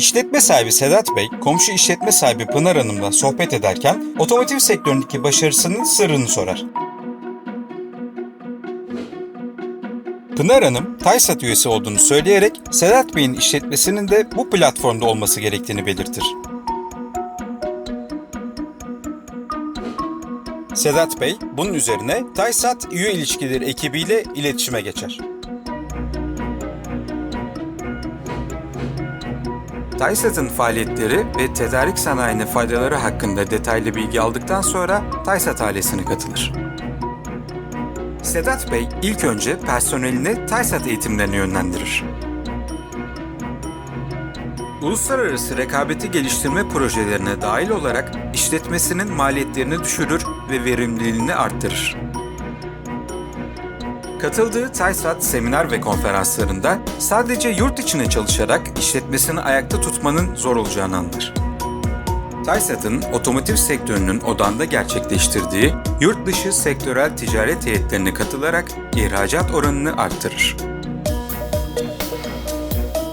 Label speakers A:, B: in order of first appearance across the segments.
A: İşletme sahibi Sedat Bey, komşu işletme sahibi Pınar Hanım'la sohbet ederken otomotiv sektöründeki başarısının sırrını sorar. Pınar Hanım, Taysat üyesi olduğunu söyleyerek Sedat Bey'in işletmesinin de bu platformda olması gerektiğini belirtir. Sedat Bey, bunun üzerine Taysat üye ilişkileri ekibiyle iletişime geçer. Taysat'ın faaliyetleri ve tedarik sanayine faydaları hakkında detaylı bilgi aldıktan sonra Taysat ailesine katılır. Sedat Bey ilk önce personelini Taysat eğitimlerine yönlendirir. Uluslararası rekabeti geliştirme projelerine dahil olarak işletmesinin maliyetlerini düşürür ve verimliliğini arttırır. Katıldığı Taysat seminer ve konferanslarında sadece yurt içine çalışarak işletmesini ayakta tutmanın zor olacağını anlar. Taysat'ın otomotiv sektörünün odanda gerçekleştirdiği yurt dışı sektörel ticaret heyetlerine katılarak ihracat oranını arttırır.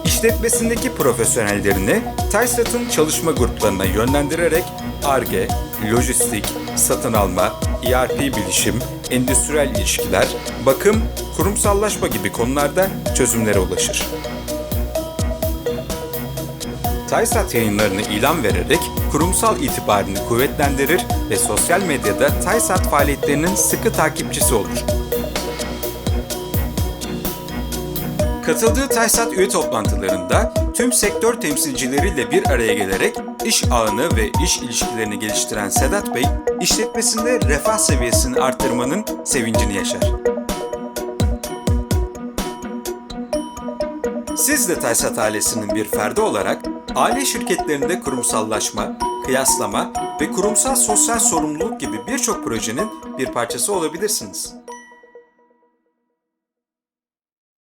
A: İşletmesindeki profesyonellerini Taysat'ın çalışma gruplarına yönlendirerek ARGE, lojistik, satın alma, ERP bilişim, endüstriyel ilişkiler, bakım, kurumsallaşma gibi konularda çözümlere ulaşır. Taysat yayınlarını ilan vererek kurumsal itibarını kuvvetlendirir ve sosyal medyada Taysat faaliyetlerinin sıkı takipçisi olur. Katıldığı Taysat üye toplantılarında tüm sektör temsilcileriyle bir araya gelerek iş ağını ve iş ilişkilerini geliştiren Sedat Bey, işletmesinde refah seviyesini artırmanın sevincini yaşar. Siz de Taysat ailesinin bir ferdi olarak aile şirketlerinde kurumsallaşma, kıyaslama ve kurumsal sosyal sorumluluk gibi birçok projenin bir parçası olabilirsiniz.